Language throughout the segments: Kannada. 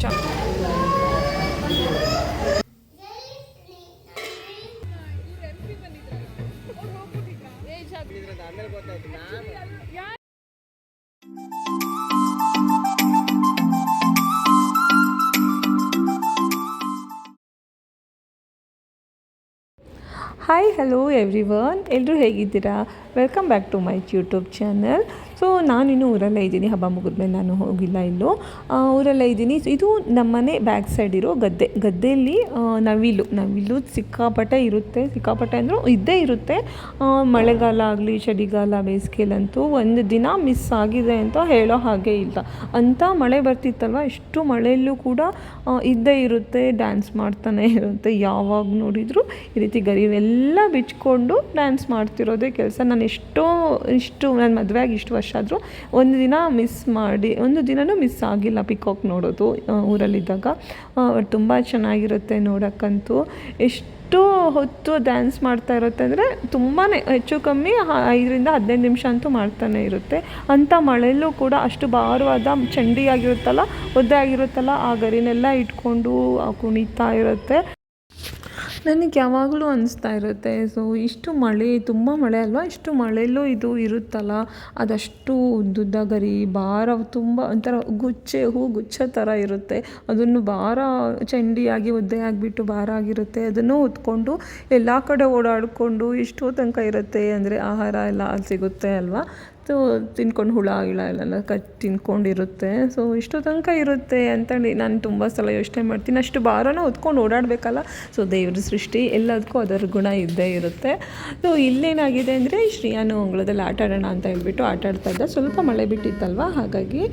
ಚಾ ಹಾಯ್ ಹಲೋ ಎವ್ರಿ ವನ್ ಎಲ್ಲರೂ ಹೇಗಿದ್ದೀರಾ welcome back to my YouTube channel so ನಾನಿನ್ನು ಊರಲ್ಲೇ ಇದ್ದೀನಿ. ಹಬ್ಬ ಮುಗಿದ್ಮೇಲೆ ನಾನು ಹೋಗಿಲ್ಲ ಇಲ್ಲೂ ಊರಲ್ಲೇ ಇದ್ದೀನಿ. ಇದು ನಮ್ಮನೆ ಬ್ಯಾಕ್ ಸೈಡ್ ಇರೋ ಗದ್ದೆ. ಗದ್ದೆಯಲ್ಲಿ ನವಿಲು. ನವಿಲು ಸಿಕ್ಕಾಪಟ್ಟೆ ಇರುತ್ತೆ. ಸಿಕ್ಕಾಪಟ್ಟೆ ಅಂದರೂ ಇದ್ದೇ ಇರುತ್ತೆ. ಮಳೆಗಾಲ ಆಗಲಿ, ಚಳಿಗಾಲ ಬೇಸಿಗೆಲಂತೂ ಒಂದು ದಿನ ಮಿಸ್ ಆಗಿದೆ ಅಂತ ಹೇಳೋ ಹಾಗೆ ಇಲ್ಲ. ಅಂಥ ಮಳೆ ಬರ್ತಿತ್ತಲ್ವ? ಎಷ್ಟು ಮಳೆಯಲ್ಲೂ ಕೂಡ ಇದ್ದೇ ಇರುತ್ತೆ. ಡ್ಯಾನ್ಸ್ ಮಾಡ್ತಾನೆ ಇರುತ್ತೆ. ಯಾವಾಗ ನೋಡಿದರೂ ಈ ರೀತಿ ಗರಿವೆಲ್ಲ ಬಿಚ್ಕೊಂಡು ಡ್ಯಾನ್ಸ್ ಮಾಡ್ತಿರೋದೇ ಕೆಲಸ. ನಾನು ಎಷ್ಟೋ ಇಷ್ಟು ನನ್ನ ಆಗಿ ಇಷ್ಟು ವರ್ಷ ಆದರೂ ಒಂದು ದಿನ ಮಿಸ್ ಮಾಡಿ, ಒಂದು ದಿನವೂ ಮಿಸ್ ಆಗಿಲ್ಲ ಪಿಕಾಕ್ ನೋಡೋದು ಊರಲ್ಲಿದ್ದಾಗ. ತುಂಬ ಚೆನ್ನಾಗಿರುತ್ತೆ ನೋಡೋಕ್ಕಂತೂ. ಎಷ್ಟು ಹೊತ್ತು ಡ್ಯಾನ್ಸ್ ಮಾಡ್ತಾ ಇರುತ್ತೆ ಅಂದರೆ ತುಂಬಾ ಹೆಚ್ಚು ಕಮ್ಮಿ ಐದರಿಂದ ಹದಿನೈದು ನಿಮಿಷ ಅಂತೂ ಮಾಡ್ತಾನೆ ಇರುತ್ತೆ. ಅಂಥ ಮಳೆಯಲ್ಲೂ ಕೂಡ ಅಷ್ಟು ಭಾರವಾದ ಚಂಡಿ ಆಗಿರುತ್ತಲ್ಲ ಒದ್ದೆ ಆಗಿರುತ್ತಲ್ಲ, ಆ ಗರಿನೆಲ್ಲ ಇಟ್ಕೊಂಡು ಕುಣಿತಾ ಇರುತ್ತೆ. ನನಗೆ ಯಾವಾಗಲೂ ಅನಿಸ್ತಾ ಇರುತ್ತೆ. ಸೊ ಇಷ್ಟು ಮಳೆ, ತುಂಬ ಮಳೆ ಅಲ್ವಾ? ಇಷ್ಟು ಮಳೆಯಲ್ಲೂ ಇದು ಇರುತ್ತಲ್ಲ? ಅದಷ್ಟು ಉದ್ದುದ್ದ ಗರಿ ಭಾರ ತುಂಬ ಒಂಥರ ಗುಚ್ಚೆ, ಹೂ ಗುಚ್ಛ ಥರ ಇರುತ್ತೆ. ಅದನ್ನು ಭಾರ ಚಂಡಿಯಾಗಿ ಒದ್ದೆ ಆಗಿಬಿಟ್ಟು ಭಾರ ಆಗಿರುತ್ತೆ. ಅದನ್ನು ಹೊತ್ಕೊಂಡು ಎಲ್ಲ ಕಡೆ ಓಡಾಡಿಕೊಂಡು ಇಷ್ಟು ತನಕ ಇರುತ್ತೆ. ಅಂದರೆ ಆಹಾರ ಎಲ್ಲ ಸಿಗುತ್ತೆ ಅಲ್ವಾ? ಸೊ ತಿನ್ಕೊಂಡು ಹುಳ ಗಿಳ ಎಲ್ಲ ಕಚ್ ತಿನ್ಕೊಂಡಿರುತ್ತೆ. ಸೊ ಇಷ್ಟು ತನಕ ಇರುತ್ತೆ ಅಂತೇಳಿ ನಾನು ತುಂಬ ಸಲ ಯೋಚನೆ ಮಾಡ್ತೀನಿ. ಅಷ್ಟು ಭಾರನ ಹೊತ್ಕೊಂಡು ಓಡಾಡಬೇಕಲ್ಲ ಸೊ ದೇವ್ರ ಸೃಷ್ಟಿ ಎಲ್ಲದಕ್ಕೂ ಅದರ ಗುಣ ಇದ್ದೇ ಇರುತ್ತೆ. ಸೊ ಇಲ್ಲೇನಾಗಿದೆ ಅಂದರೆ ಶ್ರೀಯಾನು ಅಂಗಳದಲ್ಲಿ ಆಟ ಆಡೋಣ ಅಂತ ಹೇಳ್ಬಿಟ್ಟು ಆಟ ಆಡ್ತಾ ಇದ್ದ. ಸ್ವಲ್ಪ ಮಳೆ ಬಿಟ್ಟಿತ್ತಲ್ವ? ಹಾಗಾಗಿ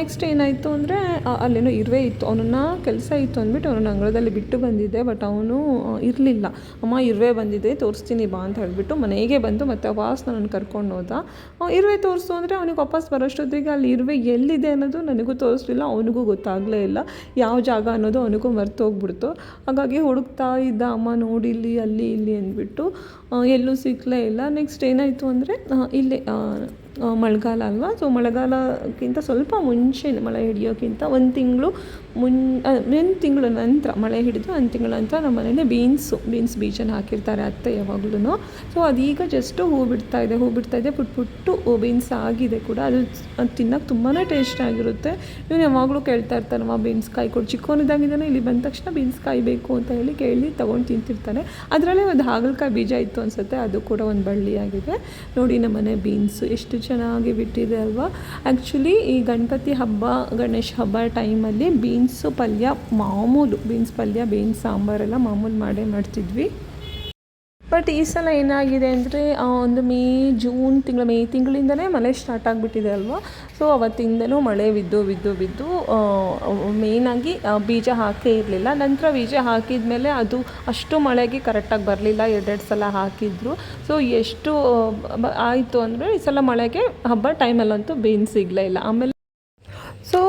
ನೆಕ್ಸ್ಟ್ ಏನಾಯಿತು ಅಂದರೆ ಅಲ್ಲೇನೋ ಇರುವೆ ಇತ್ತು. ಅವನನ್ನು ಕೆಲಸ ಇತ್ತು ಅಂದ್ಬಿಟ್ಟು ಅವನನ್ನ ಅಂಗಳದಲ್ಲಿ ಬಿಟ್ಟು ಬಂದಿದ್ದೆ ಬಟ್ ಅವನು ಇರಲಿಲ್ಲ. ಅಮ್ಮ ಇರುವೆ ಬಂದಿದೆ ತೋರಿಸ್ತೀನಿ ಬಾ ಅಂತ ಹೇಳಿಬಿಟ್ಟು ಮನೆಗೆ ಬಂದು ಮತ್ತೆ ವಾಸ್ ನನ್ನ ಕರ್ಕೊಂಡು ಹೋದ. ಆ, ಇರುವೆ ತೋರಿಸು ಅಂದರೆ ಅವನಿಗೆ ವಾಪಸ್ ಬರೋಷ್ಟೊತ್ತಿಗೆ ಅಲ್ಲಿ ಇರುವೆ ಎಲ್ಲಿದೆ ಅನ್ನೋದು ನನಗೂ ತೋರಿಸ್ಲಿಲ್ಲ, ಅವನಿಗೂ ಗೊತ್ತಾಗಲೇ ಇಲ್ಲ. ಯಾವ ಜಾಗ ಅನ್ನೋದು ಅವನಿಗೂ ಮರ್ತೋಗ್ಬಿಡ್ತು. ಹಾಗಾಗಿ ಹುಡುಕ್ತಾ ಇದ್ದ ಅಮ್ಮ ನೋಡಿಲ್ಲಿ ಅಲ್ಲಿ, ಇಲ್ಲಿ ಅಂದ್ಬಿಟ್ಟು ಎಲ್ಲೂ ಸಿಕ್ಕಲೇ ಇಲ್ಲ. ನೆಕ್ಸ್ಟ್ ಏನಾಯಿತು ಅಂದರೆ ಇಲ್ಲಿ ಮಳೆಗಾಲ ಅಲ್ವಾ? ಸೊ ಮಳೆಗಾಲಕ್ಕಿಂತ ಸ್ವಲ್ಪ ಮುಂಚೆ ಮಳೆ ಹಿಡಿಯೋಕ್ಕಿಂತ ಒಂದು ತಿಂಗಳು ಮುನ್ ಒಂದು ತಿಂಗಳ ನಂತರ ಮಳೆ ಹಿಡಿದು ಒಂದು ತಿಂಗಳ ನಂತರ ನಮ್ಮ ಮನೇಲಿ ಬೀನ್ಸು, ಬೀನ್ಸ್ ಬೀಜನ ಹಾಕಿರ್ತಾರೆ ಅತ್ತೆ ಯಾವಾಗ್ಲೂ ಸೊ ಅದೀಗ ಜಸ್ಟು ಹೂ ಬಿಡ್ತಾ ಇದೆ, ಹೂ ಬಿಡ್ತಾ ಇದೆ, ಪುಟ್ ಪುಟ್ಟು ಬೀನ್ಸ್ ಆಗಿದೆ ಕೂಡ. ಅದು ಅದು ತಿನ್ನೋಕೆ ತುಂಬಾ ಟೇಸ್ಟ್ ಆಗಿರುತ್ತೆ. ಇವನು ಯಾವಾಗಲೂ ಕೇಳ್ತಾ ಇರ್ತಾನಮ್ಮ ಬೀನ್ಸ್ ಕಾಯಿ ಕೊಡು ಚಿಕ್ಕವನಿದ್ದಾಗಿದ್ದಾನೆ ಇಲ್ಲಿ ಬಂದ ತಕ್ಷಣ ಬೀನ್ಸ್ ಕಾಯಿ ಬೇಕು ಅಂತ ಹೇಳಿ ಕೇಳಿ ತೊಗೊಂಡು ತಿಂತಿರ್ತಾನೆ. ಅದರಲ್ಲೇ ಒಂದು ಹಾಗಲಕಾಯಿ ಬೀಜ ಇತ್ತು ಅನಿಸುತ್ತೆ, ಅದು ಕೂಡ ಒಂದು ಬಳ್ಳಿಯಾಗಿದೆ. ನೋಡಿ, ನಮ್ಮ ಮನೆ ಬೀನ್ಸು ಎಷ್ಟು ಚೆನ್ನಾಗಿ ಬಿಟ್ಟಿದೆ ಅಲ್ವಾ? ಆ್ಯಕ್ಚುಲಿ ಈ ಗಣಪತಿ ಹಬ್ಬ, ಗಣೇಶ ಹಬ್ಬ ಟೈಮಲ್ಲಿ ಬೀನ್ಸು ಪಲ್ಯ ಮಾಮೂಲು ಬೀನ್ಸ್ ಪಲ್ಯ ಬೀನ್ಸ್ ಸಾಂಬಾರೆಲ್ಲ ಮಾಮೂಲು ಮಾಡೇ ಮಾಡ್ತಿದ್ವಿ. ಬಟ್ ಈ ಸಲ ಏನಾಗಿದೆ ಅಂದರೆ ಒಂದು ಮೇ, ಜೂನ್ ತಿಂಗಳು, ಮೇ ತಿಂಗಳಿಂದನೇ ಮಳೆ ಸ್ಟಾರ್ಟ್ ಆಗಿಬಿಟ್ಟಿದೆ ಅಲ್ವಾ? ಸೊ ಅವತ್ತಿಂದಲೂ ಮಳೆ ಬಿದ್ದು ಬಿದ್ದು ಬಿದ್ದು ಮೇಯ್ನಾಗಿ ಬೀಜ ಹಾಕೇ ಇರಲಿಲ್ಲ. ನಂತರ ಬೀಜ ಹಾಕಿದ ಮೇಲೆ ಅದು ಅಷ್ಟು ಮಳೆಗೆ ಕರೆಕ್ಟಾಗಿ ಬರಲಿಲ್ಲ. ಎರಡೆರಡು ಸಲ ಹಾಕಿದ್ರು. ಸೊ ಎಷ್ಟು ಆಯಿತು ಅಂದರೆ ಈ ಸಲ ಮಳೆಗೆ ಹಬ್ಬ ಟೈಮಲ್ಲಂತೂ ಬೀನ್ ಸಿಗಲೇ ಇಲ್ಲ. ಆಮೇಲೆ ಸೊ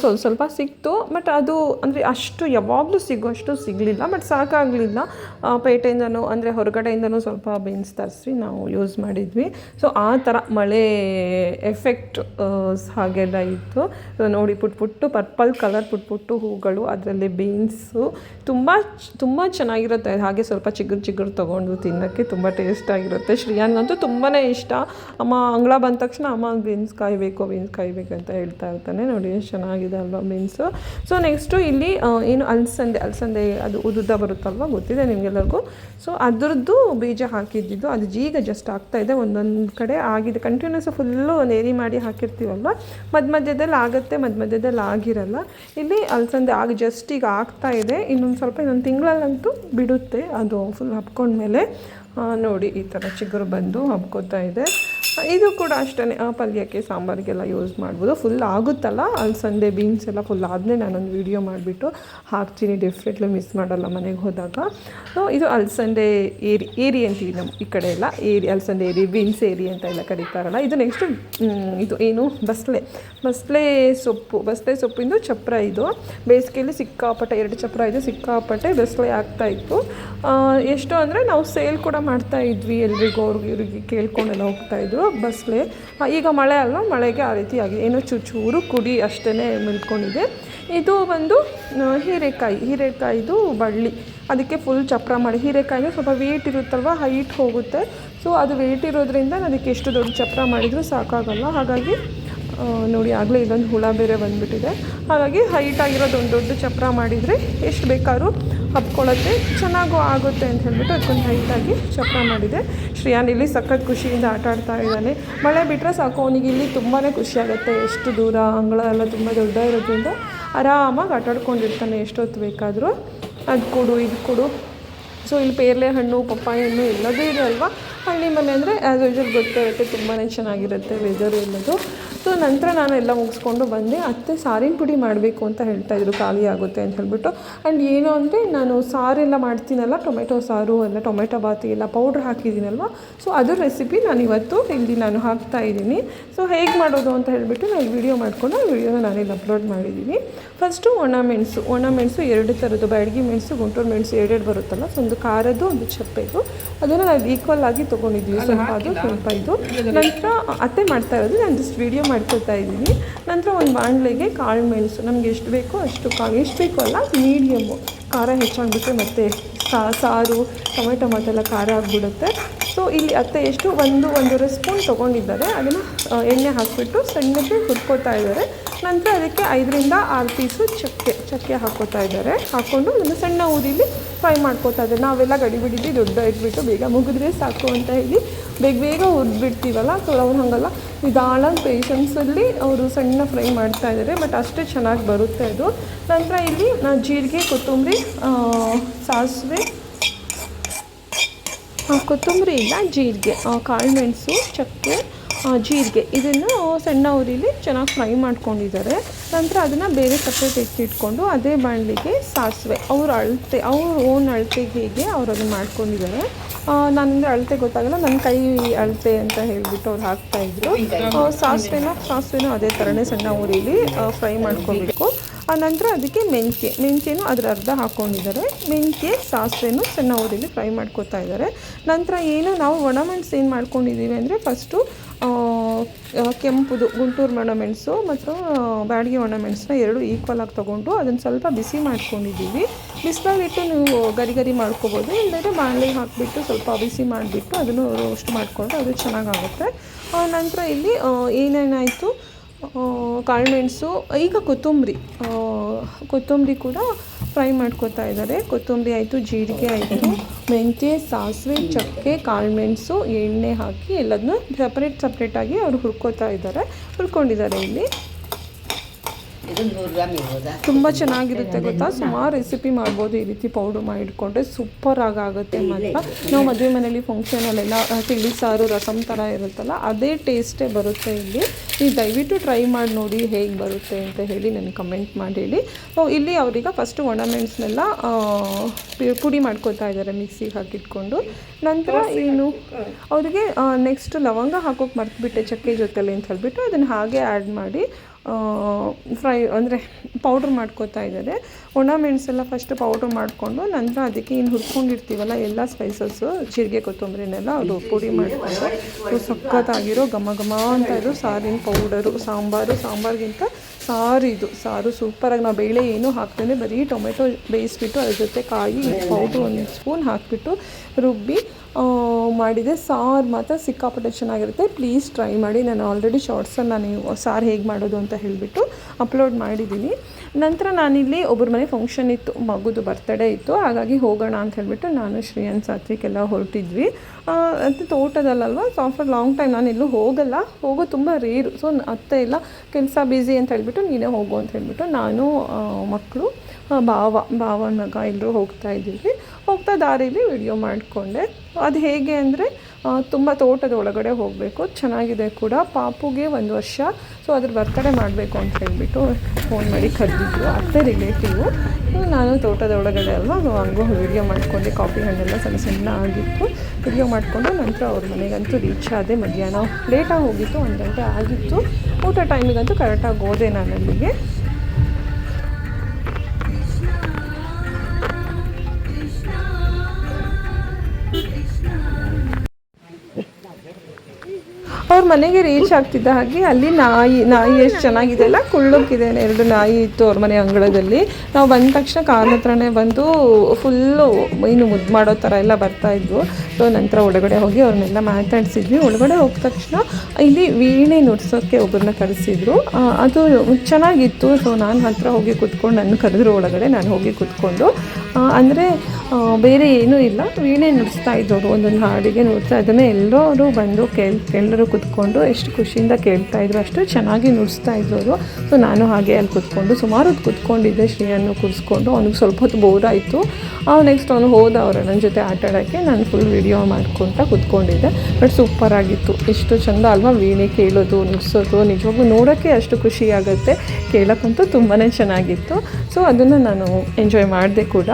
ಸ್ವಲ್ಪ ಸ್ವಲ್ಪ ಸಿಕ್ತು ಬಟ್ ಅದು ಅಂದರೆ ಅಷ್ಟು ಯಾವಾಗಲೂ ಸಿಗೋಷ್ಟು ಸಿಗಲಿಲ್ಲ ಬಟ್ ಸಾಕಾಗಲಿಲ್ಲ. ಪೇಟೆಯಿಂದನೂ ಅಂದರೆ ಹೊರಗಡೆಯಿಂದನೂ ಸ್ವಲ್ಪ ಬೀನ್ಸ್ ತರಿಸಿ ನಾವು ಯೂಸ್ ಮಾಡಿದ್ವಿ. ಸೊ ಆ ಥರ ಮಳೆ ಎಫೆಕ್ಟ್ ಹಾಗೆಲ್ಲ ಇತ್ತು. ನೋಡಿ ಪುಟ್ ಪುಟ್ಟು ಪರ್ಪಲ್ ಕಲರ್ ಪುಟ್ ಪುಟ್ಟು ಹೂಗಳು, ಅದರಲ್ಲಿ ಬೀನ್ಸು ತುಂಬ ತುಂಬ ಚೆನ್ನಾಗಿರುತ್ತೆ. ಹಾಗೆ ಸ್ವಲ್ಪ ಚಿಗುರು ಚಿಗುರು ತೊಗೊಂಡು ತಿನ್ನೋಕ್ಕೆ ತುಂಬ ಟೇಸ್ಟ್ ಆಗಿರುತ್ತೆ. ಶ್ರೇಯಾನ್ಗಂತೂ ತುಂಬಾ ಇಷ್ಟ. ಅಮ್ಮ, ಅಂಗಳ ಬಂದ ತಕ್ಷಣ ಅಮ್ಮ ಬೀನ್ಸ್ ಕಾಯಬೇಕು ಬೀನ್ಸ್ ಕಾಯಬೇಕು ಅಂತ ಹೇಳ್ತಾ ಇರ್ತಾನೆ ನೋಡಿ. ಎಷ್ಟು ಚೆನ್ನಾಗಿದೆ ಅಲ್ವಾ ಬೀನ್ಸು ಸೊ ನೆಕ್ಸ್ಟು ಇಲ್ಲಿ ಏನು ಅಲ್ಸಂದೆ ಅಲ್ಸಂದೆ ಅದು ಉದುದ್ದ ಬರುತ್ತಲ್ವ ಗೊತ್ತಿದೆ ನಿಮಗೆಲ್ಲರಿಗೂ? ಸೊ ಅದರದ್ದು ಬೀಜ ಹಾಕಿದ್ದಿದ್ದು, ಅದು ಈಗ ಜಸ್ಟ್ ಆಗ್ತಾ ಇದೆ, ಒಂದೊಂದು ಕಡೆ ಆಗಿದೆ. ಕಂಟಿನ್ಯೂಸ್ ಫುಲ್ಲು ನೇರಿ ಮಾಡಿ ಹಾಕಿರ್ತೀವಲ್ವ? ಮಧ್ಯ ಮಧ್ಯದಲ್ಲಿ ಆಗುತ್ತೆ ಮಧ್ಯ ಮಧ್ಯದಲ್ಲಿ ಆಗಿರಲ್ಲ. ಇಲ್ಲಿ ಅಲ್ಸಂದೆ ಆಗ ಜಸ್ಟ್ ಈಗ ಆಗ್ತಾ ಇದೆ. ಇನ್ನೊಂದು ಸ್ವಲ್ಪ, ಇನ್ನೊಂದು ತಿಂಗಳಲ್ಲಂತೂ ಬಿಡುತ್ತೆ. ಅದು ಫುಲ್ ಹಬ್ಕೊಂಡ್ಮೇಲೆ ನೋಡಿ ಈ ಥರ ಚಿಗುರು ಬಂದು ಹಬ್ಕೋತಾ ಇದೆ. ಇದು ಕೂಡ ಅಷ್ಟೇ ಆ ಪಲ್ಯಕ್ಕೆ ಸಾಂಬಾರಿಗೆಲ್ಲ ಯೂಸ್ ಮಾಡ್ಬೋದು. ಫುಲ್ ಆಗುತ್ತಲ್ಲ? ಅಲಸಂದೆ ಬೀನ್ಸ್ ಎಲ್ಲ ಫುಲ್ ಆದಮೇಲೆ ನಾನೊಂದು ವೀಡಿಯೋ ಮಾಡಿಬಿಟ್ಟು ಹಾಕ್ತೀನಿ. ಡೆಫಿನೆಟ್ಲಿ ಮಿಸ್ ಮಾಡಲ್ಲ ಮನೆಗೆ ಹೋದಾಗ. ಸೊ ಇದು ಅಲಸಂದೆ ಏರಿ ಏರಿ ಅಂತೀವಿ ನಮ್ಮ ಈ ಕಡೆ ಎಲ್ಲ. ಏರಿ ಅಲಸಂದೆ ಏರಿ ಬೀನ್ಸ್ ಏರಿ ಅಂತ ಎಲ್ಲ ಕರೀತಾರಲ್ಲ. ಇದು ನೆಕ್ಸ್ಟು ಇದು ಏನು? ಬಸ್ಲೆ. ಬಸ್ಲೆ ಸೊಪ್ಪು ಬಸ್ಲೆ ಸೊಪ್ಪಿಂದು ಚಪ್ರ ಇದು. ಬೇಸಿಗೆಯಲ್ಲಿ ಸಿಕ್ಕಾಪಟ್ಟೆ ಎರಡು ಚಪ್ರ ಇದು ಸಿಕ್ಕಾಪಟ್ಟೆ ಬಸ್ಲೆ ಆಗ್ತಾ ಇತ್ತು. ಆ, ಎಷ್ಟು ಅಂದರೆ ನಾವು ಸೇಲ್ ಕೂಡ ಮಾಡ್ತಾ ಇದ್ವಿ ಎಲ್ರಿಗೂ. ಅವ್ರಿಗೆ ಇವ್ರಿಗೆ ಕೇಳ್ಕೊಂಡೆಲ್ಲ ಹೋಗ್ತಾ ಬಸ್ಲೆ. ಈಗ ಮಳೆ ಅಲ್ಲ ಮಳೆಗೆ ಆ ರೀತಿ ಆಗಿದೆ ಏನೋ ಚೂಚೂರು ಚೂರು ಕುಡಿ ಅಷ್ಟೇ ಮಿಲ್ಕೊಂಡಿದೆ ಇದು ಒಂದು ಹೀರೆಕಾಯಿ. ಹೀರೆಕಾಯಿದು ಬಳ್ಳಿ. ಅದಕ್ಕೆ ಫುಲ್ ಚಪ್ರ ಮಾಡಿ. ಹೀರೆಕಾಯಿಗೆ ಸ್ವಲ್ಪ ವೇಟ್ ಇರುತ್ತಲ್ವ? ಹೈಟ್ ಹೋಗುತ್ತೆ. ಸೊ ಅದು ವೇಟ್ ಇರೋದ್ರಿಂದ ಅದಕ್ಕೆ ಎಷ್ಟು ದೊಡ್ಡ ಚಪ್ರ ಮಾಡಿದರೂ ಸಾಕಾಗಲ್ಲ. ಹಾಗಾಗಿ ನೋಡಿ, ಆಗಲೇ ಇಲ್ಲೊಂದು ಹುಳ ಬೇರೆ ಬಂದುಬಿಟ್ಟಿದೆ. ಹಾಗಾಗಿ ಹೈಟ್ ಆಗಿರೋದು ಒಂದು ದೊಡ್ಡ ಚಪ್ರ ಮಾಡಿದರೆ ಎಷ್ಟು ಬೇಕಾದ್ರೂ ಹಬ್ಕೊಳ್ಳುತ್ತೆ ಚೆನ್ನಾಗೂ ಆಗುತ್ತೆ ಅಂತ ಹೇಳ್ಬಿಟ್ಟು ಅದಕ್ಕೊಂದು ಹೈಟಾಗಿ ಚಪ್ರ ಮಾಡಿದೆ. ಶ್ರೇಯಾನ್ ಇಲ್ಲಿ ಸಖತ್ ಖುಷಿಯಿಂದ ಆಟ ಆಡ್ತಾ ಇದ್ದಾನೆ. ಮಳೆ ಬಿಟ್ಟರೆ ಸಾಕು, ಅವನಿಗೆ ಇಲ್ಲಿ ತುಂಬಾ ಖುಷಿಯಾಗುತ್ತೆ ಎಷ್ಟು ದೂರ, ಅಂಗಳ ಎಲ್ಲ ತುಂಬ ದೊಡ್ಡ ಇರೋದ್ರಿಂದ ಆರಾಮಾಗಿ ಆಟಾಡ್ಕೊಂಡಿರ್ತಾನೆ ಎಷ್ಟೊತ್ತು ಬೇಕಾದರೂ ಅದು ಕೊಡು, ಇದು ಕೊಡು. ಸೊ ಇಲ್ಲಿ ಪೇರ್ಲೆ ಹಣ್ಣು, ಪಪ್ಪಾಯಿ ಹಣ್ಣು ಎಲ್ಲದೂ ಇದೆ ಅಲ್ವಾ? ಹಳ್ಳಿ ಮನೆ ಅಂದರೆ ಆ್ಯಸ್ ಯೂಶಲ್ ಗೊತ್ತಿರುತ್ತೆ ತುಂಬಾ ಚೆನ್ನಾಗಿರುತ್ತೆ ವೆದರು ಎಲ್ಲದು. ಸೊ ನಂತರ ನಾನು ಎಲ್ಲ ಮುಗಿಸ್ಕೊಂಡು ಬಂದೆ. ಅತ್ತೆ ಸಾರಿನ ಪುಡಿ ಮಾಡಬೇಕು ಅಂತ ಹೇಳ್ತಾ ಇದ್ರು. ಖಾಲಿ ಆಗುತ್ತೆ ಅಂತ ಹೇಳ್ಬಿಟ್ಟು. ಆ್ಯಂಡ್ ಏನು ಅಂದರೆ ನಾನು ಸಾರೆಲ್ಲ ಮಾಡ್ತೀನಲ್ಲ ಟೊಮೆಟೊ ಸಾರು ಎಲ್ಲ ಟೊಮೆಟೊ ಬಾತಿ ಎಲ್ಲ ಪೌಡ್ರ್ ಹಾಕಿದ್ದೀನಲ್ವ? ಸೊ ಅದರ ರೆಸಿಪಿ ನಾನು ಇವತ್ತು ಇಲ್ಲಿ ನಾನು ಹಾಕ್ತಾ ಇದ್ದೀನಿ. ಸೊ ಹೇಗೆ ಮಾಡೋದು ಅಂತ ಹೇಳಿಬಿಟ್ಟು ನಾನು ವಿಡಿಯೋ ಮಾಡಿಕೊಂಡು ಆ ವಿಡಿಯೋನ ನಾನಿಲ್ಲಿ ಅಪ್ಲೋಡ್ ಮಾಡಿದ್ದೀನಿ. ಫಸ್ಟು ಒಣ ಮೆಣಸು. ಒಣ ಮೆಣಸು ಎರಡು ಥರದ್ದು. ಬ್ಯಾಡಗಿ ಮೆಣಸು ಗುಂಟೂರು ಮೆಣಸು ಎರಡೆರಡು ಬರುತ್ತಲ್ಲ ಸೊ ಒಂದು ಖಾರದ್ದು ಒಂದು ಚಪ್ಪೆದು. ಅದನ್ನು ನಾವು ಈಕ್ವಲ್ ಆಗಿ ತೊಗೊಂಡಿದ್ವಿ. ಸ್ವಲ್ಪ ಅದು ಸ್ವಲ್ಪ ಇದು. ನಂತರ ಅತ್ತೆ ಮಾಡ್ತಾ ಇರೋದು. ನಾನು ಜಸ್ಟ್ ವಿಡಿಯೋ ಮಾಡ್ಕೊತಾ ಇದ್ದೀನಿ. ನಂತರ ಒಂದು ಬಾಣಲೆಗೆ ಕಾಳು ಮೆಣಸು. ನಮ್ಗೆ ಎಷ್ಟು ಬೇಕೋ ಅಷ್ಟು ಕಾಳು. ಎಷ್ಟು ಬೇಕೋ ಅಲ್ಲ ಮೀಡಿಯಮ್ಮು ಖಾರ ಹೆಚ್ಚಾಗ್ಬಿಟ್ರೆ ಮತ್ತೆ ಸಾರು, ಟೊಮೆಟೊ, ಮತ್ತೆಲ್ಲ ಖಾರ ಆಗಿಬಿಡುತ್ತೆ. ಸೊ ಇಲ್ಲಿ ಅತ್ತೆ ಎಷ್ಟು ಒಂದು, ಒಂದೂವರೆ ಸ್ಪೂನ್ ತೊಗೊಂಡಿದ್ದಾರೆ. ಅದನ್ನು ಎಣ್ಣೆ ಹಾಕಿಬಿಟ್ಟು ಸಣ್ಣಕ್ಕೆ ಹುರ್ಕೋತಾ ಇದ್ದಾರೆ. ನಂತರ ಅದಕ್ಕೆ ಐದರಿಂದ ಆರು ಪೀಸು ಚಕ್ಕೆ ಚಕ್ಕೆ ಹಾಕೋತಾ ಇದ್ದಾರೆ. ಹಾಕ್ಕೊಂಡು ಅದನ್ನು ಸಣ್ಣ ಊದಿಲಿ ಫ್ರೈ ಮಾಡ್ಕೋತಾ ಇದ್ದಾರೆ. ನಾವೆಲ್ಲ ಗಡಿ ಬಿಡಿದ್ದು ದೊಡ್ಡ ಇಟ್ಬಿಟ್ಟು ಬೇಗ ಮುಗಿದ್ರೆ ಸಾಕು ಅಂತ ಹೇಳಿ ಬೇಗ ಬೇಗ ಹುರಿದ್ಬಿಡ್ತೀವಲ್ಲ ಸೊ ಅವ್ರು ಹಾಗಲ್ಲ. ನಿಧಾನ ಪೇಷನ್ಸಲ್ಲಿ ಅವರು ಸಣ್ಣ ಫ್ರೈ ಮಾಡ್ತಾ ಇದ್ದಾರೆ ಬಟ್ ಅಷ್ಟೇ ಚೆನ್ನಾಗಿ ಬರುತ್ತೆ ಅದು. ನಂತರ ಇಲ್ಲಿ ನಾನು ಜೀರಿಗೆ, ಕೊತ್ತಂಬರಿ ಸಾಸಿವೆ ಕೊತ್ತಂಬರಿ ಇಲ್ಲ, ಜೀರಿಗೆ ಕಾಳುಮೆಣಸು ಚಕ್ಕೆ ಜೀರಿಗೆ. ಇದನ್ನು ಸಣ್ಣ ಉರಿಲಿ ಚೆನ್ನಾಗಿ ಫ್ರೈ ಮಾಡ್ಕೊಂಡಿದ್ದಾರೆ. ನಂತರ ಅದನ್ನು ಬೇರೆ ಸಪ್ರೇಟ್ ತೆಗೆದಿಟ್ಕೊಂಡು ಅದೇ ಬಾಣಲಿಗೆ ಸಾಸಿವೆ. ಅವ್ರ ಅಳತೆ, ಅವ್ರ ಓನ್ ಅಳತೆಗೆ ಹೇಗೆ ಅವ್ರು ಅದನ್ನು ಮಾಡ್ಕೊಂಡಿದ್ದಾರೆ. ನನಗೆ ಅಳತೆ ಗೊತ್ತಾಗಲ್ಲ ನನ್ನ ಕೈ ಅಳತೆ ಅಂತ ಹೇಳಿಬಿಟ್ಟು ಅವ್ರು ಹಾಕ್ತಾಯಿದ್ರು ಸಾಸಿವೆನ, ಸಾಸಿವೆನೂ ಅದೇ ಥರನೇ ಸಣ್ಣ ಊರಿಲಿ ಫ್ರೈ ಮಾಡ್ಕೊಬೇಕು. ಆ, ನಂತರ ಅದಕ್ಕೆ ಮೆಂತ್ಯ, ಮೆಂತ್ಯನೂ ಅದ್ರ ಅರ್ಧ ಹಾಕ್ಕೊಂಡಿದ್ದಾರೆ ಮೆಂತ್ಯ, ಸಾಸಿವೆನೂ ಸಣ್ಣ ಊರಿಲಿ ಫ್ರೈ ಮಾಡ್ಕೊತಾ ಇದ್ದಾರೆ. ನಂತರ ಏನು ನಾವು ಒಣಮೆಣಸು ಏನು ಮಾಡ್ಕೊಂಡಿದ್ದೀವಿ ಅಂದರೆ ಫಸ್ಟು ಕೆಂಪುದು, ಗುಂಟೂರು ಒಣಮೆಣಸು ಮತ್ತು ಬ್ಯಾಡಿಗೆ ಒಣಮೆಣಸನ್ನ ಎರಡು ಈಕ್ವಲ್ ಆಗಿ ತೊಗೊಂಡು ಅದನ್ನು ಸ್ವಲ್ಪ ಬಿಸಿ ಮಾಡ್ಕೊಂಡಿದ್ದೀವಿ. ಬಿಸಿಲಾಗಿಟ್ಟು ನೀವು ಗರಿ ಗರಿ ಮಾಡ್ಕೋಬೋದು. ಇಲ್ಲದೇ ಬಾಣಲೆ ಹಾಕಿಬಿಟ್ಟು ಸ್ವಲ್ಪ ಬಿಸಿ ಮಾಡಿಬಿಟ್ಟು ಅದನ್ನು ರೋಸ್ಟ್ ಮಾಡಿಕೊಂಡ್ರೆ ಅದು ಚೆನ್ನಾಗಾಗುತ್ತೆ. ನಂತರ ಇಲ್ಲಿ ಏನೇನಾಯಿತು? ಕಾಳುಮೆಣಸು ಈಗ ಕೊತ್ತಂಬರಿ. ಕೊತ್ತಂಬರಿ ಕೂಡ ಫ್ರೈ ಮಾಡ್ಕೊತಾ ಇದ್ದಾರೆ. ಕೊತ್ತಂಬರಿ ಆಯಿತು, ಜೀರಿಗೆ ಆಯಿತು, ಮೆಂತ್ಯ, ಸಾಸಿವೆ, ಚಕ್ಕೆ ಕಾಳುಮೆಣಸು ಎಣ್ಣೆ ಹಾಕಿ ಎಲ್ಲದನ್ನೂ ಸಪ್ರೇಟ್ ಸಪ್ರೇಟಾಗಿ ಅವರು ಹುರ್ಕೋತಾ ಇದ್ದಾರೆ, ಹುರ್ಕೊಂಡಿದ್ದಾರೆ ಇಲ್ಲಿ ಇದು ನೂರು ಗ್ರಾಮ್ ಇರ್ಬೋದಾ ತುಂಬ ಚೆನ್ನಾಗಿರುತ್ತೆ ಗೊತ್ತಾ? ಸುಮಾರು ರೆಸಿಪಿ ಮಾಡ್ಬೋದು ಈ ರೀತಿ ಪೌಡ್ರ್ ಮಾಡಿಟ್ಕೊಂಡ್ರೆ ಸೂಪರ್ ಆಗಿ ಆಗುತ್ತೆ ಮಾತ್ರ. ನಾವು ಮದುವೆ ಮನೇಲಿ ಫಂಕ್ಷನಲ್ಲೆಲ್ಲ ತಿಳಿ ಸಾರು ರಸಮ್ ಥರ ಇರುತ್ತಲ್ಲ ಅದೇ ಟೇಸ್ಟೇ ಬರುತ್ತೆ ಇಲ್ಲಿ. ನೀವು ದಯವಿಟ್ಟು ಟ್ರೈ ಮಾಡಿ ನೋಡಿ ಹೇಗೆ ಬರುತ್ತೆ ಅಂತ ಹೇಳಿ ನನಗೆ ಕಮೆಂಟ್ ಮಾಡಿ ಹೇಳಿ. ಸೊ ಇಲ್ಲಿ ಅವ್ರೀಗ ಫಸ್ಟು ಒಣಮೆಣಸನ್ನೆಲ್ಲ ಪುಡಿ ಮಾಡ್ಕೊತಾ ಇದ್ದಾರೆ ಮಿಕ್ಸಿಗೆ ಹಾಕಿಟ್ಕೊಂಡು. ನಂತರ ಏನು ಅವರಿಗೆ ನೆಕ್ಸ್ಟ್ ಲವಂಗ ಹಾಕೋಕೆ ಮರ್ತ್ಬಿಟ್ಟೆ ಚಕ್ಕೆ ಜೊತೆಲಿ ಅಂತ ಹೇಳ್ಬಿಟ್ಟು ಅದನ್ನು ಹಾಗೆ ಆ್ಯಡ್ ಮಾಡಿ. ಫ್ರೈ ಅಂದರೆ ಪೌಡ್ರ್ ಮಾಡ್ಕೋತಾ ಇದ್ದಾರೆ. ಒಣ ಮೆಣಸೆಲ್ಲ ಫಸ್ಟ್ ಪೌಡ್ರ್ ಮಾಡಿಕೊಂಡು ನಂತರ ಅದಕ್ಕೆ ಇನ್ನು ಹುರ್ಕೊಂಡಿರ್ತೀವಲ್ಲ ಎಲ್ಲ ಸ್ಪೈಸಸ್ಸು ಜೀರಿಗೆ, ಕೊತ್ತಂಬರಿನೆಲ್ಲ ಅದು ಪುಡಿ ಮಾಡಿಕೊಂಡು ಸಖತ್ತಾಗಿರೋ ಘಮ ಘಮ ಅಂತ ಇದು ಸಾರಿನ ಪೌಡರು ಸಾಂಬಾರು, ಸಾಂಬಾರಿಗಿಂತ ಸಾರು ಇದು. ಸಾರು ಸೂಪರಾಗಿ ನಾವು ಬೇಳೆ ಏನೂ ಹಾಕ್ತೇನೆ ಬರೀ ಟೊಮೆಟೊ ಬೇಯಿಸ್ಬಿಟ್ಟು ಅದ್ರ ಜೊತೆ ಕಾಯಿ ಪೌಡ್ರ್ ಒಂದು ಸ್ಪೂನ್ ಹಾಕಿಬಿಟ್ಟು ರುಬ್ಬಿ ಮಾಡಿದೆ. ಸಾರು ಮಾತ್ರ ಸಿಕ್ಕಾಪಟ್ಟೆ ಚೆನ್ನಾಗಿರುತ್ತೆ. ಪ್ಲೀಸ್ ಟ್ರೈ ಮಾಡಿ. ನಾನು ಆಲ್ರೆಡಿ ಶಾರ್ಟ್ಸನ್ನು ನಾನು ಸಾರು ಹೇಗೆ ಮಾಡೋದು ಅಂತ ಹೇಳಿಬಿಟ್ಟು ಅಪ್ಲೋಡ್ ಮಾಡಿದ್ದೀನಿ. ನಂತರ ನಾನಿಲ್ಲಿ ಒಬ್ಬರ ಮನೆ ಫಂಕ್ಷನ್ ಇತ್ತು. ಮಗುದು ಬರ್ತಡೇ ಇತ್ತು. ಹಾಗಾಗಿ ಹೋಗೋಣ ಅಂತ ಹೇಳಿಬಿಟ್ಟು ನಾನು ಶ್ರೇಯನ್ ಸಾತ್ವಿಕ್ ಹೊರಟಿದ್ವಿ. ಅಂತ ತೋಟದಲ್ಲಲ್ವ? ಸೊ ಲಾಂಗ್ ಟೈಮ್ ನಾನು ಇಲ್ಲೂ ಹೋಗಲ್ಲ. ಹೋಗೋ ತುಂಬ ರೇರು ಸೊ ಅತ್ತೆ ಎಲ್ಲ, ಕೆಲಸ ಬ್ಯುಸಿ ಅಂತ ಹೇಳಿಬಿಟ್ಟು ನೀನೇ ಹೋಗು ಅಂತ ಹೇಳಿಬಿಟ್ಟು ನಾನು ಮಕ್ಕಳು ಭಾವ ಭಾವನ ಮಗ ಎಲ್ಲರೂ ಹೋಗ್ತಾ ಇದ್ದೀವಿ. ಹೋಗ್ತಾ ದಾರಿಲಿ ವಿಡಿಯೋ ಮಾಡಿಕೊಂಡೆ. ಅದು ಹೇಗೆ ಅಂದರೆ ತುಂಬ ತೋಟದ ಒಳಗಡೆ ಹೋಗಬೇಕು. ಚೆನ್ನಾಗಿದೆ ಕೂಡ. ಪಾಪುಗೆ ಒಂದು ವರ್ಷ. ಸೊ ಅದ್ರ ಬರ್ತಡೇ ಮಾಡಬೇಕು ಅಂತ ಹೇಳಿಬಿಟ್ಟು ಫೋನ್ ಮಾಡಿ ಕರೆದಿದ್ರು. ಅತ್ತೆ ರಿಲೇಟಿವು ನಾನು ತೋಟದ ಒಳಗಡೆ ಅಲ್ವಾ? ಹಂಗೂ ವಿಡಿಯೋ ಮಾಡಿಕೊಂಡೆ. ಕಾಫಿ ಹಣ್ಣೆಲ್ಲ ಸಣ್ಣ ಸಣ್ಣ ಆಗಿತ್ತು. ವಿಡಿಯೋ ಮಾಡಿಕೊಂಡು ನಂತರ ಅವ್ರ ಮನೆಗಂತೂ ರೀಚ್ ಆದೆ ಮಧ್ಯಾಹ್ನ. ಲೇಟಾಗಿ ಹೋಗಿತ್ತು. ಒಂದು ಗಂಟೆ ಆಗಿತ್ತು. ಊಟ ಟೈಮಿಗಂತೂ ಕರೆಕ್ಟಾಗಿ ಹೋದೆ ನಾನು ಅಲ್ಲಿಗೆ ಅವ್ರ ಮನೆಗೆ ರೀಚ್ ಆಗ್ತಿದ್ದ ಹಾಗೆ ಅಲ್ಲಿ ನಾಯಿ ನಾಯಿ ಎಷ್ಟು ಚೆನ್ನಾಗಿದೆ ಅಲ್ಲ? ಕುಳ್ಳಕ್ಕಿದೆ ಎರಡು ನಾಯಿ ಇತ್ತು ಅವ್ರ ಮನೆ ಅಂಗಳದಲ್ಲಿ. ನಾವು ಬಂದ ತಕ್ಷಣ ಕಾರ್ ಹತ್ರನೇ ಬಂದು ಫುಲ್ಲು ಇನ್ನು ಮುದ್ದು ಮಾಡೋ ಥರ ಎಲ್ಲ ಬರ್ತಾ ಇದ್ವು. ಸೊ ನಂತರ ಒಳಗಡೆ ಹೋಗಿ ಅವ್ರನ್ನೆಲ್ಲ ಮಾತಾಡಿಸಿದ್ವಿ. ಒಳಗಡೆ ಹೋದ ತಕ್ಷಣ ಇಲ್ಲಿ ವೀಣೆ ನುಡ್ಸೋಕ್ಕೆ ಒಬ್ಬರನ್ನ ಕರೆಸಿದ್ರು. ಅದು ಚೆನ್ನಾಗಿತ್ತು. ಸೊ ನಾನು ಹತ್ರ ಹೋಗಿ ಕುತ್ಕೊಂಡು ನನ್ನ ಕರೆದ್ರು ಒಳಗಡೆ, ನಾನು ಹೋಗಿ ಕುತ್ಕೊಂಡು. ಅಂದರೆ ಬೇರೆ ಏನೂ ಇಲ್ಲ. ವೀಣೆ ನುಡಿಸ್ತಾ ಇದ್ದವರು ಒಂದೊಂದು ಹಾಡಿಗೆ ನುಡಿಸ್ತಾ ಇದ್ದಾನೆ. ಎಲ್ಲರೂ ಬಂದು ಕೇಳ್ ಎಲ್ಲರೂ ಕುತ್ಕೊಂಡು ಎಷ್ಟು ಖುಷಿಯಿಂದ ಕೇಳ್ತಾ ಇದ್ರು ಅಷ್ಟು ಚೆನ್ನಾಗಿ ನುಡಿಸ್ತಾ ಇದ್ದವರು ಸೊ, ನಾನು ಹಾಗೆ ಅಲ್ಲಿ ಕುತ್ಕೊಂಡು ಸುಮಾರು ಹೊತ್ತು ಕುತ್ಕೊಂಡಿದ್ದೆ ಶ್ರೀಯನ್ನು ಕೂರಿಸ್ಕೊಂಡು. ಅವ್ನಿಗೆ ಸ್ವಲ್ಪ ಹೊತ್ತು ಬೋರ್ ಆಯಿತು ನೆಕ್ಸ್ಟ್ ಅವನು ಹೋದ ಅವರ ನನ್ನ ಜೊತೆ ಆಟ ಆಡೋಕ್ಕೆ. ನಾನು ಫುಲ್ ವಿಡಿಯೋ ಮಾಡ್ಕೊತ ಕುತ್ಕೊಂಡಿದ್ದೆ. ಬಟ್ ಸೂಪರ್ ಆಗಿತ್ತು. ಎಷ್ಟು ಚಂದ ಅಲ್ವಾ ವೀಣೆ ಕೇಳೋದು, ನುಡಿಸೋದು. ನಿಜವಾಗ್ಲೂ ನೋಡೋಕ್ಕೆ ಅಷ್ಟು ಖುಷಿ ಆಗುತ್ತೆ. ಕೇಳೋಕ್ಕಂತೂ ತುಂಬಾ ಚೆನ್ನಾಗಿತ್ತು. ಸೊ ಅದನ್ನು ನಾನು ಎಂಜಾಯ್ ಮಾಡಿದೆ ಕೂಡ.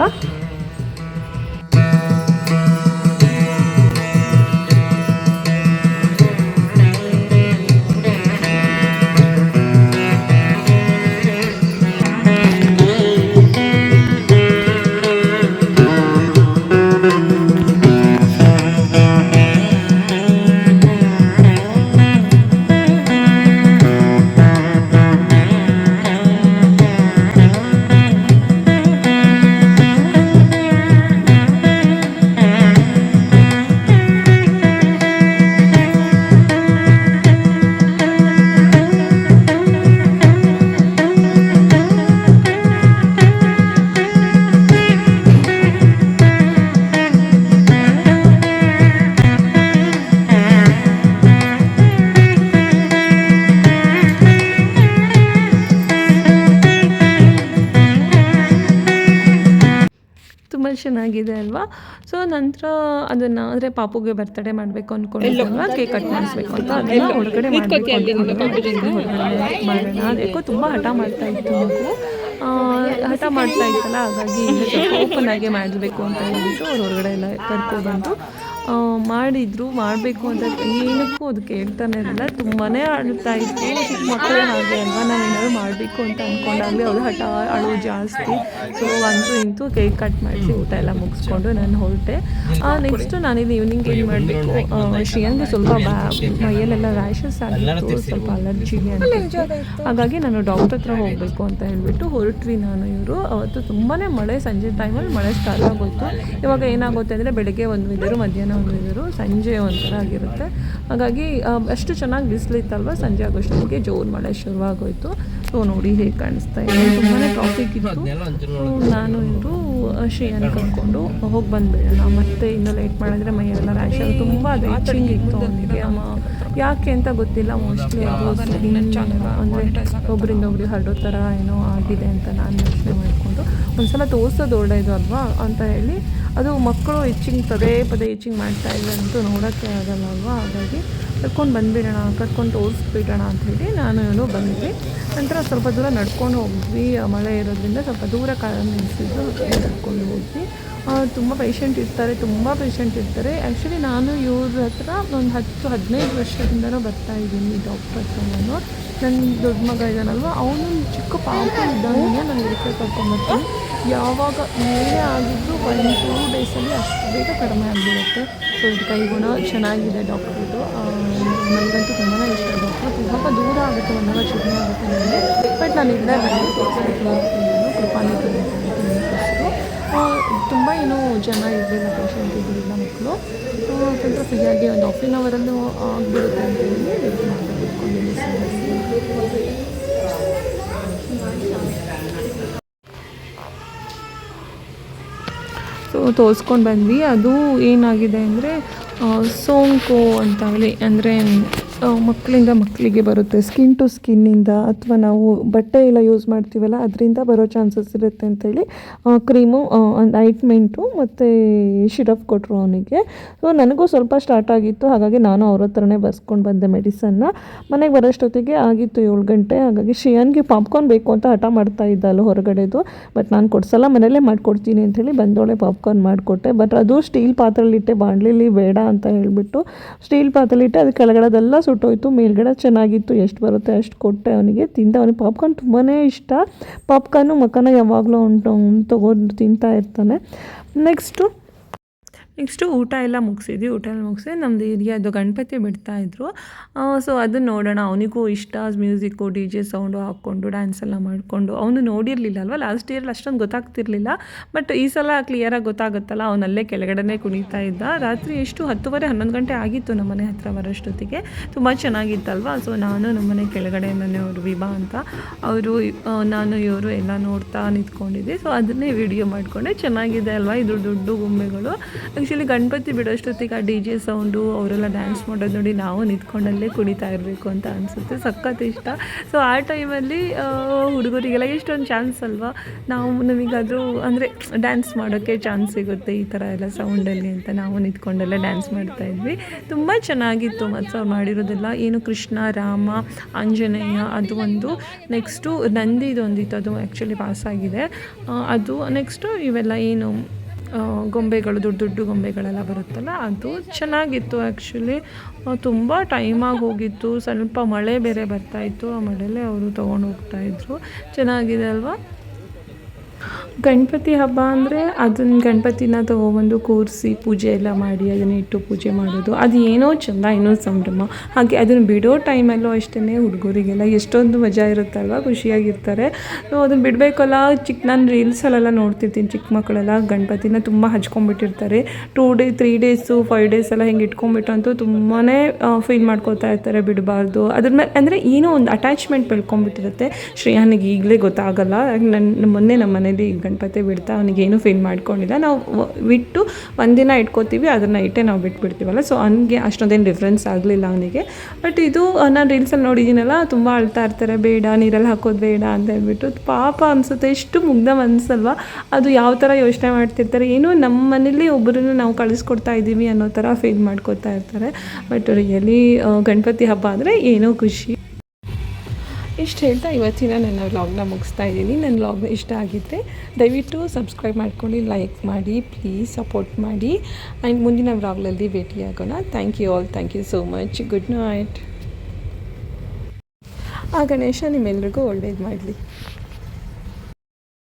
ಚೆನ್ನಾಗಿದೆ ಅಲ್ವಾ ಸೊ ನಂತರ ಅದನ್ನ ಅಂದರೆ ಪಾಪುಗೆ ಬರ್ತಡೇ ಮಾಡಬೇಕು ಅಂದ್ಕೊಂಡಿದ್ದಲ್ವಾ ಕೇಕ್ ಕಟ್ ಮಾಡಿಸ್ಬೇಕು ಅಂತ ಅದೆಲ್ಲ ಹೊರಗಡೆ ಮಾಡಬೇಕು ಮಾಡೋಣ ಅದು ಯಾಕೋ ತುಂಬ ಹಠ ಮಾಡ್ತಾ ಇತ್ತು ಮಗು ಹಠ ಮಾಡ್ತಾ ಇತ್ತಲ್ಲ ಹಾಗಾಗಿ ಓಪನ್ ಆಗಿ ಮಾಡಬೇಕು ಅಂತ ಹೇಳ್ಬಿಟ್ಟು ಅವ್ರು ಹೊರಗಡೆ ಎಲ್ಲ ಕರ್ಕೊಬಂದು ಆ, ಮಾಡಿದ್ರು, ಮಾಡಬೇಕು ಅಂತ ಏನಕ್ಕೂ ಅದು ಕೇಳ್ತಾನೆ ಇರಲಿಲ್ಲ ತುಂಬಾ ಅಳ್ತಾ ಇತ್ತು ಚಿಕ್ಕ ಮಕ್ಕಳು ಹಾಗೆ ಅಲ್ವಾ? ನಾನು ಏನಾದ್ರು ಮಾಡಬೇಕು ಅಂತ ಅಂದ್ಕೊಂಡಾಗಲೇ ಅವಳು ಹಠ ಅಳು ಜಾಸ್ತಿ. ಸೊ ಅಂತೂ ಇಂತೂ ಕೇಕ್ ಕಟ್ ಮಾಡಿಸಿ ಊಟ ಎಲ್ಲ ಮುಗಿಸ್ಕೊಂಡು ನಾನು ಹೊರಟೆ. ನೆಕ್ಸ್ಟು ನಾನಿಲ್ಲಿ ಈವ್ನಿಂಗ್ ಏನು ಮಾಡಬೇಕು? ಶ್ರೀಯಂಗೆ ಸ್ವಲ್ಪ ಮೈಯಲ್ಲೆಲ್ಲ ರ್ಯಾಷಸ್ ಆಗಿತ್ತು. ಸ್ವಲ್ಪ ಅಲರ್ಜಿ ಅಂತ ಹಾಗಾಗಿ ನಾನು ಡಾಕ್ಟರ್ ಹತ್ರ ಹೋಗಬೇಕು ಅಂತ ಹೇಳಿಬಿಟ್ಟು ಹೊರಟ್ವಿ ನಾನು ಇವರು. ಅವತ್ತು ತುಂಬಾ ಮಳೆ, ಸಂಜೆ ಟೈಮಲ್ಲಿ ಮಳೆ ಸ್ಟಾರ್ಟ್ ಆಗೋಯ್ತು. ಇವಾಗ ಏನಾಗುತ್ತೆ ಅಂದರೆ ಬೆಳಗ್ಗೆ ಒಂದು ವೆದರು ಮಧ್ಯಾಹ್ನ ಒಂದು ವೆದರು ಸಂಜೆ ಒಂಥರ ಆಗಿರುತ್ತೆ. ಹಾಗಾಗಿ ಅಷ್ಟು ಚೆನ್ನಾಗಿ ಬಿಸಿಲಿತ್ತಲ್ವ? ಸಂಜೆ ಆಗೋಷ್ಟೊತ್ತಿಗೆ ಜೋರು ಮಳೆ ಶುರುವಾಗೋಯ್ತು. ಸೊ ನೋಡಿ ಹೇಗೆ ಕಾಣಿಸ್ತಾ ಇದೆ. ತುಂಬಾ ಟ್ರಾಫಿಕ್ ಇತ್ತು. ನಾನು ಇವರು ಶ್ರೇಯನ್ ಕರ್ಕೊಂಡು ಹೋಗಿ ಬಂದ್ಬಿಡೋಣ. ಮತ್ತೆ ಇನ್ನೂ ಲೇಟ್ ಮಾಡಿದ್ರೆ ಮೈಯೆಲ್ಲ ರ್ಯಾಶ್ ಆಗಿ ತುಂಬ ಅದು ಇತ್ತು ಅವನಿಗೆ. ಯಾಕೆ ಅಂತ ಗೊತ್ತಿಲ್ಲ. ಮೋಸ್ಟ್ಲಿ ಅದು ಅಂದರೆ ಒಬ್ಬರಿಂದ ಒಬ್ರಿಗೆ ಹರಡೋ ಥರ ಏನೋ ಆಗಿದೆ ಅಂತ ನಾನು ಯೋಚನೆ ಮಾಡಿಕೊಂಡು. ಒಂದ್ಸಲ ತೋರಿಸೋದು ಒಳ್ಳೆಯದು ಅಲ್ವಾ? ಅಂತ ಹೇಳಿ ಅದು ಮಕ್ಕಳು ಇಚ್ಚಿಂಗ್ ಪದೇ ಪದೇ ಇಚ್ಚಿಂಗ್ ಮಾಡ್ತಾ ಇಲ್ಲ ಅಂತೂ ನೋಡೋಕ್ಕೆ ಆಗಲ್ಲ ಹಾಗಾಗಿ ಕರ್ಕೊಂಡು ಬಂದ್ಬಿಡೋಣ, ಕರ್ಕೊಂಡು ತೋರಿಸ್ಬಿಡೋಣ ಅಂತ ಹೇಳಿ ನಾನು ಏನೋ ಬಂದ್ವಿ ನಂತರ ಸ್ವಲ್ಪ ದೂರ ನಡ್ಕೊಂಡು ಹೋಗಿದ್ವಿ ಮಳೆ ಇರೋದ್ರಿಂದ ಸ್ವಲ್ಪ ದೂರ ಕಾಲ ನಿಲ್ಲಿಸಿದ್ರು ನಡ್ಕೊಂಡು ಹೋದ್ವಿ. ತುಂಬ ಪೇಷಂಟ್ ಇರ್ತಾರೆ, ತುಂಬ ಪೇಷಂಟ್ ಇರ್ತಾರೆ. ಆ್ಯಕ್ಚುಲಿ ನಾನು ಇವ್ರ ಹತ್ರ ಒಂದು ಹತ್ತು, ಹದಿನೈದು ವರ್ಷದಿಂದನೂ ಬರ್ತಾ ಇದ್ದೀನಿ ಡಾಕ್ಟರ್ ಹತ್ರ ನಾನು ನನ್ನ ದೊಡ್ಡ ಮಗ ಇದ್ದಾನಲ್ವ ಅವನು ಚಿಕ್ಕ ಪಾಪ ಇದ್ದಾನೆ ನಾನು ಇದಕ್ಕೆ ಕರ್ಕೊಂಬರ್ತೀನಿ ಯಾವಾಗ ಏನೇ ಆಗಿದ್ರೂ ಒನ್ ಟೂ ಡೇಸಲ್ಲಿ ಅಷ್ಟು ಬೇಗ ಕಡಿಮೆ ಆಗಿಬಿಡುತ್ತೆ. ಸೊ ಇದು ಕೈಗುಣ ಚೆನ್ನಾಗಿದೆ ಡಾಕ್ಟ್ರದು ನನಗಂತೂ ತುಂಬಾ ಇಷ್ಟ. ಡಾಕ್ಟ್ರು ತುಂಬ ದೂರ ಆಗುತ್ತೆ ಒಂದಾಗ ಚಿಕ್ಕ ಆಗುತ್ತೆ ನನಗೆ ಬಟ್ ನಾನು ಇಲ್ಲೇ ಬಂದು ತೋರಿಸ್ಬೇಕು ಹೇಳ್ತೀನಿ ಹೆಸರು ತುಂಬ ಏನೂ ಜನ ಇರಲಿಲ್ಲ ಪೇಷಂಟ್ ಇರಲಿಲ್ಲ ಮಕ್ಕಳು. ಸ್ವಲ್ಪ ಫ್ರೀಯಾಗಿ ಒಂದು ಹಾಫ್ ಆನ್ ಅವರಲ್ಲೂ ಆಗಿಬಿಡುತ್ತೆ ಅಂತ ಹೇಳಿ ಸೊ ತೋರಿಸ್ಕೊಂಡು ಬಂದ್ವಿ. ಅದು ಏನಾಗಿದೆ ಅಂದರೆ ಸೋಂಕು ಅಂತ ಹೇಳಿ. ಅಂದರೆ ಮಕ್ಕಳಿಂದ ಮಕ್ಕಳಿಗೆ ಬರುತ್ತೆ. ಸ್ಕಿನ್ ಟು ಸ್ಕಿನ್ನಿಂದ ಅಥವಾ ನಾವು ಬಟ್ಟೆ ಎಲ್ಲ ಯೂಸ್ ಮಾಡ್ತೀವಲ್ಲ, ಅದರಿಂದ ಬರೋ ಚಾನ್ಸಸ್ ಇರುತ್ತೆ ಅಂತೇಳಿ ಕ್ರೀಮು ಐಟ್ಮೆಂಟು ಮತ್ತು ಶಿರಪ್ ಕೊಟ್ಟರು ಅವನಿಗೆ. ಸೊ ನನಗೂ ಸ್ವಲ್ಪ ಸ್ಟಾರ್ಟ್ ಆಗಿತ್ತು. ಹಾಗಾಗಿ ನಾನು ಅವ್ರ ಹತ್ರನೇ ಬರ್ಸ್ಕೊಂಡು ಬಂದೆ ಮೆಡಿಸನ್ನ ಮನೆಗೆ ಬರೋಷ್ಟೊತ್ತಿಗೆ ಆಗಿತ್ತು ಏಳು ಗಂಟೆ. ಹಾಗಾಗಿ ಶಿಯಾನ್ಗೆ ಪಾಪ್ಕಾರ್ನ್ ಬೇಕು ಅಂತ ಹಠ ಮಾಡ್ತಾ ಇದ್ದ ಅಲ್ಲಿ ಹೊರಗಡೆದು. ಬಟ್ ನಾನು ಕೊಡ್ಸಲ್ಲ, ಮನೇಲೇ ಮಾಡ್ಕೊಡ್ತೀನಿ ಅಂಥೇಳಿ ಬಂದೋಳೆ ಪಾಪ್ಕಾರ್ನ್ ಮಾಡಿಕೊಟ್ಟೆ. ಬಟ್ ಅದು ಸ್ಟೀಲ್ ಪಾತ್ರೆಲಿಟ್ಟೆ ಬಾಂಡ್ಲಿಲಿ ಬೇಡ ಅಂತ ಹೇಳಿಬಿಟ್ಟು ಸ್ಟೀಲ್ ಪಾತ್ರೆಲಿಟ್ಟೆ, ಅದು ಕೆಳಗಡೆದೆಲ್ಲ ಸುಟ್ಟೋಯ್ತು ಮೇಲ್ಗಡೆ ಚೆನ್ನಾಗಿತ್ತು, ಎಷ್ಟು ಬರುತ್ತೆ ಅಷ್ಟು ಕೊಟ್ಟೆ ಅವನಿಗೆ, ತಿಂದ. ಅವನಿಗೆ ಪಾಪ್ಕಾರ್ನ್ ತುಂಬಾ ಇಷ್ಟ. ಪಾಪ್ಕಾರ್ನು ಮಕ್ಕನ ಯಾವಾಗಲೂ ಅವ್ನು ತೊಗೊಂಡು ತಿಂತಾ ಇರ್ತಾನೆ. ನೆಕ್ಸ್ಟು ನೆಕ್ಸ್ಟು ಊಟ ಎಲ್ಲ ಮುಗಿಸಿದ್ವಿ. ಊಟ ಎಲ್ಲ ಮುಗಿಸಿ ನಮ್ಮದು ಏರಿಯಾದು ಗಣಪತಿ ಬಿಡ್ತಾ ಇದ್ದರು ಸೊ ಅದನ್ನು ನೋಡೋಣ. ಅವನಿಗೂ ಇಷ್ಟ. ಮ್ಯೂಸಿಕ್ಕು, ಡಿ ಜೆ ಸೌಂಡು ಹಾಕ್ಕೊಂಡು ಡ್ಯಾನ್ಸ್ ಎಲ್ಲ ಮಾಡಿಕೊಂಡು. ಅವನು ನೋಡಿರಲಿಲ್ಲ ಅಲ್ವಾ? ಲಾಸ್ಟ್ ಇಯರ್ ಅಷ್ಟೊಂದು ಗೊತ್ತಾಗ್ತಿರ್ಲಿಲ್ಲ. ಬಟ್ ಈ ಸಲ ಕ್ಲಿಯರಾಗಿ ಗೊತ್ತಾಗುತ್ತಲ್ಲ? ಅವನಲ್ಲೇ ಕೆಳಗಡೆನೇ ಕುಣಿತಾ ಇದ್ದ. ರಾತ್ರಿ ಎಷ್ಟು? ಹತ್ತುವರೆ, ಹನ್ನೊಂದು ಗಂಟೆ ಆಗಿತ್ತು ನಮ್ಮ ಮನೆ ಹತ್ರ ಬರೋಷ್ಟೊತ್ತಿಗೆ. ತುಂಬ ಚೆನ್ನಾಗಿತ್ತಲ್ವ? ಸೊ ನಾನು ನಮ್ಮ ಮನೆ ಕೆಳಗಡೆ ಮನೆಯವರು ವಿಭಾ ಅಂತ. ಅವರು ನಾನು, ಇವರು ಎಲ್ಲ ನೋಡ್ತಾ ನಿಂತ್ಕೊಂಡಿದ್ದೆ ಸೊ ಅದನ್ನೇ ವಿಡಿಯೋ ಮಾಡಿಕೊಂಡೆ. ಚೆನ್ನಾಗಿದೆ ಅಲ್ವಾ? ಇದು ದೊಡ್ಡ ಗೊಂಬೆಗಳು. ಆ್ಯಕ್ಚುಲಿ ಗಣಪತಿ ಬಿಡೋಷ್ಟೊತ್ತಿಗೆ ಆ ಡಿ ಜೆ ಸೌಂಡು ಅವರೆಲ್ಲ ಡ್ಯಾನ್ಸ್ ಮಾಡೋದು ನೋಡಿ ನಾವು ನಿಂತ್ಕೊಂಡಲ್ಲೇ ಕುಣಿತಾ ಇರಬೇಕು ಅಂತ ಅನಿಸುತ್ತೆ. ಸಖತ್ ಇಷ್ಟ. ಸೊ ಆ ಟೈಮಲ್ಲಿ ಹುಡುಗರಿಗೆಲ್ಲ ಎಷ್ಟೊಂದು ಚಾನ್ಸ್ ಅಲ್ವಾ? ನಾವು ನಮಗಾದರೂ, ಅಂದರೆ ಡ್ಯಾನ್ಸ್ ಮಾಡೋಕ್ಕೆ ಚಾನ್ಸ್ ಸಿಗುತ್ತೆ ಈ ಥರ ಎಲ್ಲ ಸೌಂಡಲ್ಲಿ ಅಂತ ನಾವು ನಿಂತ್ಕೊಂಡೆಲ್ಲ ಡ್ಯಾನ್ಸ್ ಮಾಡ್ತಾ ಇದ್ವಿ. ತುಂಬ ಚೆನ್ನಾಗಿತ್ತು ಮತ್ತು ಅವ್ರು ಮಾಡಿರೋದೆಲ್ಲ. ಏನು ಕೃಷ್ಣ, ರಾಮ, ಆಂಜನೇಯ, ಅದು ಒಂದು ನೆಕ್ಸ್ಟು ನಂದಿದೊಂದಿತ್ತು. ಅದು ಆ್ಯಕ್ಚುಲಿ ಪಾಸ್ ಆಗಿದೆ. ಅದು ನೆಕ್ಸ್ಟು ಇವೆಲ್ಲ ಏನು ಗೊಂಬೆಗಳು, ದೊಡ್ಡ ದೊಡ್ಡ ಗೊಂಬೆಗಳೆಲ್ಲ ಬರುತ್ತಲ್ಲ, ಅದು ಚೆನ್ನಾಗಿತ್ತು ಆ್ಯಕ್ಚುಲಿ ತುಂಬ ಟೈಮಾಗಿ ಹೋಗಿತ್ತು. ಸ್ವಲ್ಪ ಮಳೆ ಬೇರೆ ಬರ್ತಾಯಿತ್ತು ಆ ಮಳೆಯಲ್ಲೇ ಅವರು ತೊಗೊಂಡು ಹೋಗ್ತಾಯಿದ್ರು ಚೆನ್ನಾಗಿದೆ ಅಲ್ವಾ? ಗಣಪತಿ ಹಬ್ಬ ಅಂದರೆ ಅದನ್ನ ಗಣಪತಿನ ತಗೊಬಂದು ಕೂರಿಸಿ ಪೂಜೆ ಎಲ್ಲ ಮಾಡಿ ಅದನ್ನ ಇಟ್ಟು ಪೂಜೆ ಮಾಡೋದು. ಅದು ಏನೋ ಚೆಂದ, ಏನೋ ಸಂಭ್ರಮ. ಹಾಗೆ ಅದನ್ನು ಬಿಡೋ ಟೈಮಲ್ಲೂ ಅಷ್ಟೇ ಹುಡುಗರಿಗೆಲ್ಲ ಎಷ್ಟೊಂದು ಮಜಾ ಇರುತ್ತಲ್ವ, ಖುಷಿಯಾಗಿರ್ತಾರೆ. ಸೊ ಅದನ್ನು ಬಿಡಬೇಕಲ್ಲ ಚಿಕ್ಕ ನಾನು ರೀಲ್ಸಲ್ಲೆಲ್ಲ ನೋಡ್ತಿರ್ತೀನಿ ಚಿಕ್ಕ ಮಕ್ಕಳೆಲ್ಲ ಗಣಪತಿನ ತುಂಬ ಹಚ್ಕೊಂಡ್ಬಿಟ್ಟಿರ್ತಾರೆ. Two day three days five days ಎಲ್ಲ ಹಿಂಗೆ ಇಟ್ಕೊಂಡ್ಬಿಟ್ಟು ಅಂತೂ ತುಂಬಾ ಫೀಲ್ ಮಾಡ್ಕೋತಾ ಇರ್ತಾರೆ ಬಿಡಬಾರ್ದು. ಅದ್ರ ಮೇಲೆ ಅಂದರೆ ಏನೋ ಒಂದು ಅಟ್ಯಾಚ್ಮೆಂಟ್ ಬೆಳ್ಕೊಂಡ್ಬಿಟ್ಟಿರುತ್ತೆ. ಶ್ರೇಯಾನಿಗೆ ಈಗಲೇ ಗೊತ್ತಾಗಲ್ಲ. ನನ್ನ ಮೊನ್ನೆ ನಮ್ಮ ಮನೇಲಿ ಗಣಪತಿ ಬಿಡ್ತಾ ಅವನಿಗೇನು ಫೀಲ್ ಮಾಡ್ಕೊಂಡಿಲ್ಲ. ನಾವು ಬಿಟ್ಟು ಒಂದಿನ ಇಟ್ಕೋತೀವಿ ಅದನ್ನು ಇಟ್ಟೆ ನಾವು ಬಿಟ್ಬಿಡ್ತೀವಲ್ಲ. ಸೊ ಅವನಿಗೆ ಅಷ್ಟೊಂದೇನು ಡಿಫ್ರೆನ್ಸ್ ಆಗಲಿಲ್ಲ ಅವನಿಗೆ. ಬಟ್ ಇದು ನಾನು ರೀಲ್ಸಲ್ಲಿ ನೋಡಿದ್ದೀನಲ್ಲ ತುಂಬ ಅಳ್ತಾ ಇರ್ತಾರೆ, ಬೇಡ, ನೀರಲ್ಲಿ ಹಾಕೋದು ಬೇಡ ಅಂತ ಹೇಳ್ಬಿಟ್ಟು. ಪಾಪ ಅನಿಸುತ್ತೆ ಎಷ್ಟು ಮುಗ್ಧ ಮನಸ್ಸಲ್ವಾ ಅದು ಯಾವ ಥರ ಯೋಚನೆ ಮಾಡ್ತಿರ್ತಾರೆ? ಏನು ನಮ್ಮ ಮನೇಲಿ ಒಬ್ಬರನ್ನು ನಾವು ಕಳಿಸ್ಕೊಡ್ತಾ ಇದ್ದೀವಿ ಅನ್ನೋ ಥರ ಫೀಲ್ ಮಾಡ್ಕೊತಾ ಇರ್ತಾರೆ. ಬಟ್ ರಿಯಲಿ ಗಣಪತಿ ಹಬ್ಬ ಅಂದರೆ ಏನೋ ಖುಷಿ. ಇಷ್ಟು ಹೇಳ್ತಾ ಇವತ್ತಿನ ನನ್ನ ವ್ಲಾಗ್ನ ಮುಗಿಸ್ತಾ ಇದ್ದೀನಿ. ನನ್ನ ವ್ಲಾಗ್ ಇಷ್ಟ ಆಗಿದ್ದರೆ ದಯವಿಟ್ಟು ಸಬ್ಸ್ಕ್ರೈಬ್ ಮಾಡ್ಕೊಳ್ಳಿ ಲೈಕ್ ಮಾಡಿ ಪ್ಲೀಸ್ ಸಪೋರ್ಟ್ ಮಾಡಿ. ಆ್ಯಂಡ್ ಮುಂದಿನ ವ್ಲಾಗ್ನಲ್ಲಿ ಭೇಟಿಯಾಗೋಣ. Thank you all thank you so much good night ಆ ಗಣೇಶ ನಿಮ್ಮೆಲ್ರಿಗೂ ಒಳ್ಳೇದು ಮಾಡಲಿ.